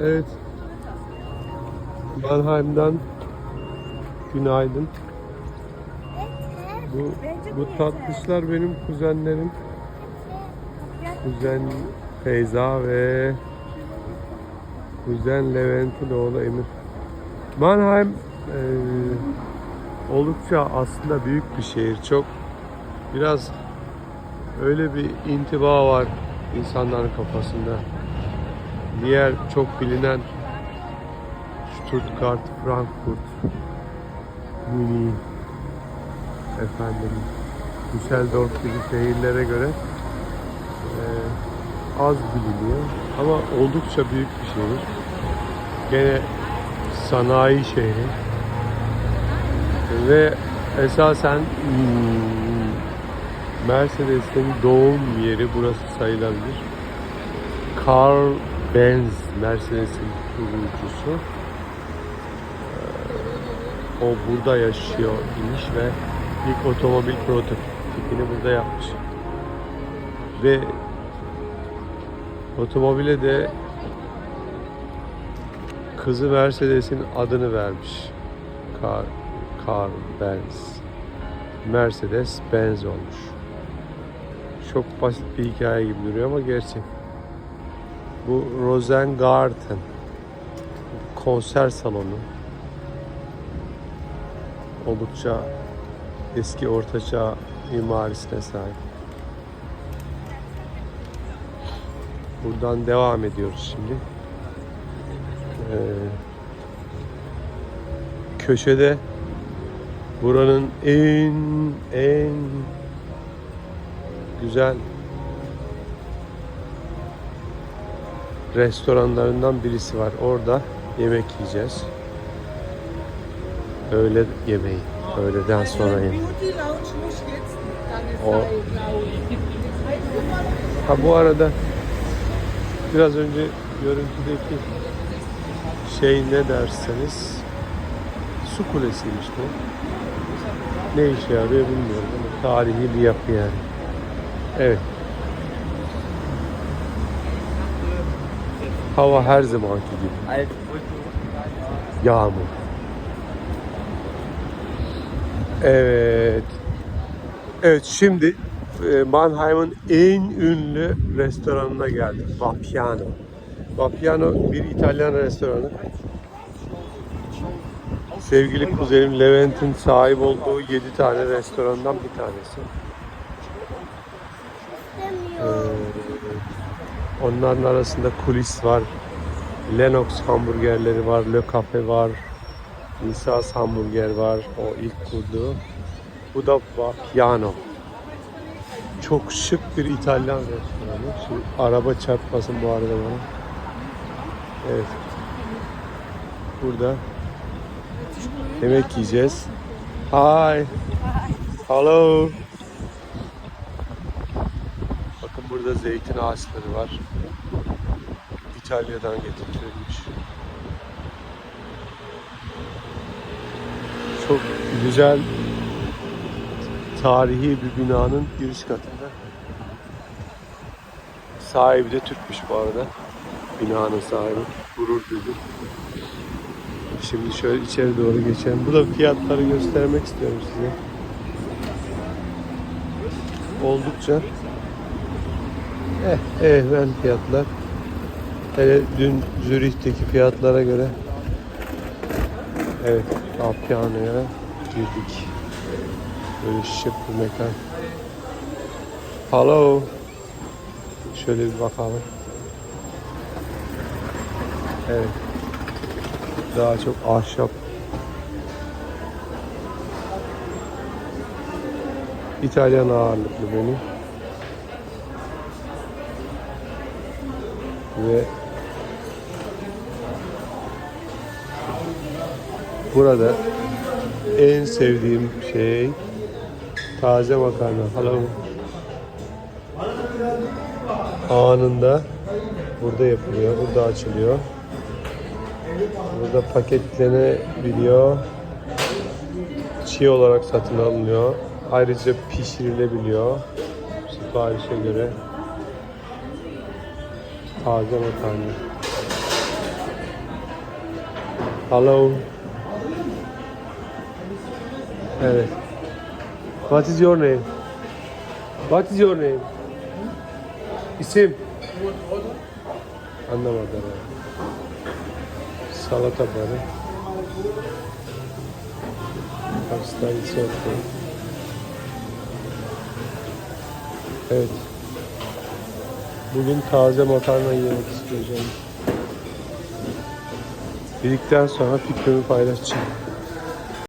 Evet. Mannheim'dan günaydın. Bu, bu tatlışlar benim kuzenlerim. Kuzen Feyza ve kuzen Levent'in oğlu Emir. Mannheim eee, oldukça aslında büyük bir şehir. Çok biraz öyle bir intiba var insanların kafasında. Diğer çok bilinen Stuttgart, Frankfurt, Münih, efendim, Düsseldorf gibi şehirlere göre eee, az biliniyor ama oldukça büyük bir şehir. Gene sanayi şehri ve esasen hmm, Mercedes'in doğum yeri burası sayılabilir. Carl Benz Mercedes'in kurucusu. Ee, O burada yaşıyor imiş ve ilk otomobil prototipini burada yapmış. Ve otomobile de kızı Mercedes'in adını vermiş. Carl, Carl Benz. Mercedes Benz olmuş. Çok basit bir hikaye gibi duruyor ama gerçek. Bu Rosengarten konser salonu. Oldukça eski ortaçağ mimarisine sahip. Buradan devam ediyoruz şimdi. Ee, köşede buranın en en güzel restoranlarından birisi var. Orada yemek yiyeceğiz. Öğle yemeği. Öğleden sonra yemeği. İch. Ha bu arada biraz önce görüntüdeki şey ne derseniz su kulesiymiş bu. Ne işe yarıyor bilmiyorum ama tarihi bir yapı yani. Evet. Hava her zamanki gibi. Yağmur. Evet. Evet şimdi e, Mannheim'ın en ünlü restoranına geldik. Vapiano. Vapiano bir İtalyan restoranı. Sevgili kuzenim Levent'in sahip olduğu 7 tane restorandan bir tanesi. Ee, onların arasında kulis var. Lennox hamburgerleri var, Le Cafe var. Nisas hamburger var. O ilk kurduğu. Bu da Vapiano. Çok şık bir İtalyan restoranı. Şu araba çarpmasın bu arada bana. Evet. Burada yemek yiyeceğiz. Hi. Hello. Burada zeytin ağaçları var. İtalya'dan getirilmiş. Çok güzel tarihi bir binanın giriş katında. Sahibi de Türkmüş bu arada. Binanın sahibi. Gurur duydum. Şimdi şöyle içeri doğru geçelim. Bu da fiyatları göstermek istiyorum size. Oldukça eh, ehven fiyatlar. Hele dün Zürih'teki fiyatlara göre evet Afyano'ya girdik. Böyle şık bir mekan. Hello. Şöyle bir bakalım. Evet. Daha çok ahşap. İtalyan ağırlıklı benim. Ve burada en sevdiğim şey taze makarna. Hello. Anında burada yapılıyor, burada açılıyor. Burada paketlenebiliyor. Çiğ olarak satın alınıyor. Ayrıca pişirilebiliyor. Siparişe göre taze makarna. Hello. Evet. What is your name? What is your name? İsim? Anlamadım. Salata barı. Pasta risotto. Evet. Bugün taze makarna yemek isteyeceğim. Yedikten sonra fikrimi paylaşacağım.